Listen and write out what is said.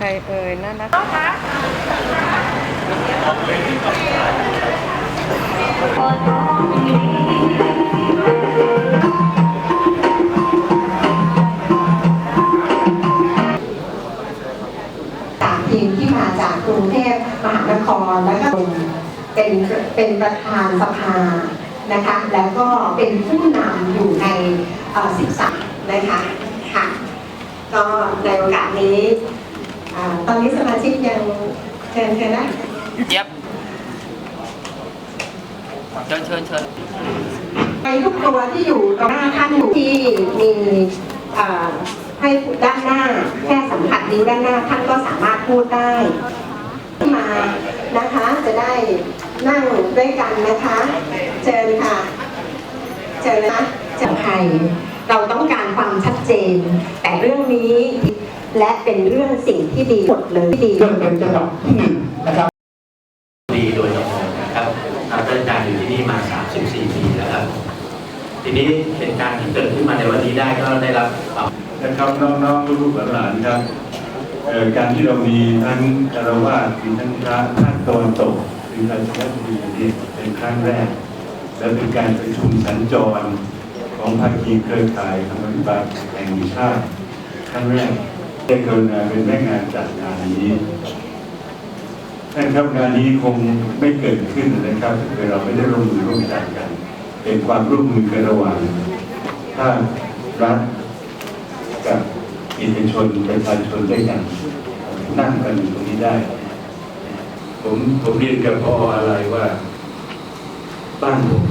ครเอ่ยนั่นนะคะสามทีมที่มาจากกรุงเทพมหานครแล้วก็เป็นเป็นประธานสภานะคะแล้วก็เป็นผู้นำอยู่ในอ่อ13 นะคะค่ะก็ในโอกาสนี้ ตอนนี้สมาชิกยังเชิญเชิญนะเจี๊ยบเชิญเชิญเชิญไปทุกตัวที่อยู่ตรงหน้าท่านที่มีเอ่อให้ด้านหน้าแค่สัมผัสนิ้วด้านหน้าท่านก็สามารถพูดได้ที่มานะคะ จะได้นั่งด้วยกันนะคะ เชิญค่ะ เชิญนะคะจากไทยเราต้องการความชัดเจน แต่เรื่องนี้ และเป็นเรื่องสิ่งที่ดีหมดเลยที่ดีเรื่องเป็นระดับที่หนึ่งนะครับ ดีโดยตรงนะครับอาจารย์อยู่ที่นี่มา 34 ปีแล้วครับ ทีนี้เหตุการณ์ที่เกิดขึ้นมาในวันนี้ได้ก็ได้รับความนะครับน้องๆลูกๆหลานๆครับเอ่อการที่เรามีทั้งคารวะมีทั้งพระภาคตะวันตกหรือราชบุรีนี่เป็นครั้งแรก และเป็นการประชุมสัญจรของภาคีเครือข่ายธรรมบิบาลแห่งชาติครั้งแรก ได้กรุณาเป็นแม่งานจัดงานนี้ท่านครับงานนี้คงไม่เกิดขึ้นนะครับถ้าเราไม่ได้ร่วมมือร่วมใจกัน เป็นความร่วมมือกันระหว่างภาครัฐกับเอกชนประชาชนด้วยกันนั่งกันอยู่ตรงนี้ได้ ผมผมเรียนกับพ่ออะไรว่า บ้านผม